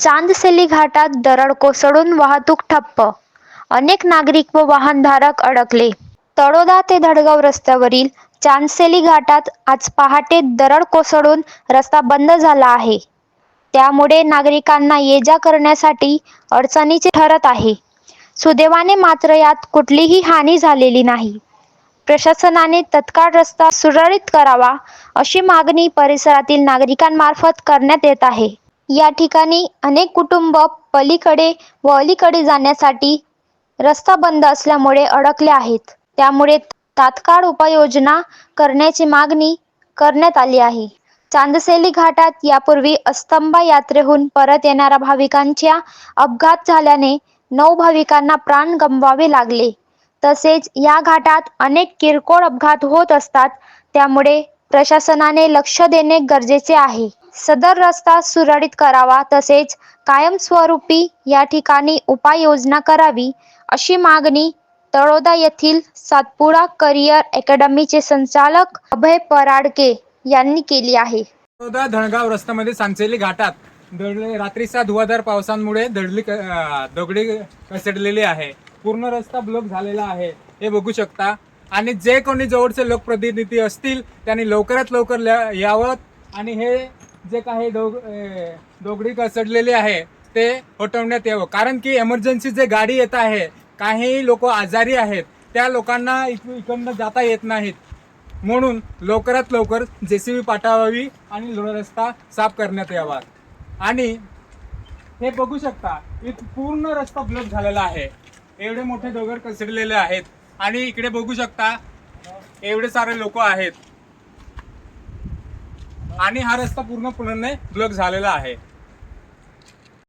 चांदसेली घाटात दरड कोसळून वाहतूक ठप्प. अनेक नागरिक व वाहनधारक अडकले. तळोदा ते धडगाव रस्त्यावरील चांदसेली घाटात आज पहाटे दरड कोसळून रस्ता बंद झाला आहे. त्यामुळे नागरिकांना ये जा करण्यासाठी अडचणीचे ठरत आहे. सुदैवाने मात्र यात कुठलीही हानी झालेली नाही. प्रशासनाने तत्काळ रस्ता सुरळीत करावा अशी मागणी परिसरातील नागरिकांमार्फत करण्यात येत आहे. या ठिकाणी अनेक कुटुंब पलीकडे व अलीकडे जाण्यासाठी रस्ता बंद असल्यामुळे अडकले आहेत. त्यामुळे तात्काळ उपाययोजना करण्याची मागणी करण्यात आली आहे. चांदसेली घाटात यापूर्वी अस्तंबा यात्रेहून परत येणाऱ्या भाविकांच्या अपघात झाल्याने नऊ भाविकांना प्राण गमवावे लागले. तसेच या घाटात अनेक किरकोळ अपघात होत असतात. त्यामुळे प्रशासनाने लक्ष देणे गरजेचे आहे. सदर रस्ता सुरळीत करावा तसेच कायमस्वरूपी या ठिकाणी उपाययोजना करावी अशी मागणी तळोदा येथील सातपुडा करिअर अकॅडमीचे संचालक अभय पराडके यांनी केली आहे. तळोदा धणगाव रस्त्यामध्ये सांचेली घाटात दडले रात्रीच्या धुवाधार पावसांमुळे दडली दगडी कसडलेली आहे. पूर्ण रस्ता ब्लॉक झालेला आहे. हे बघू शकता. आणि जे कोणी जवळचे लोकप्रतिनिधी असतील त्यांनी लवकरात लवकर यावं आणि हे जे काही डोग अं, दगडी कसडलेले आहे ते हटवण्यात यावं. कारण की एमर्जन्सी जे गाडी येत आहे काही लोक आजारी आहेत त्या लोकांना इकडनं जाता येत नाहीत. म्हणून लवकरात लवकर जे सी बी पाठवावी आणि रस्ता साफ करण्यात यावा. आणि हे बघू शकता इथं पूर्ण रस्ता ब्लॉक झालेला आहे. एवढे मोठे डोगर कसडलेले आहेत. आणि इकडे बघू शकता एवढे सारे लोक आहेत. आणि हा रस्ता पूर्णपणे ब्लॉक झालेला आहे.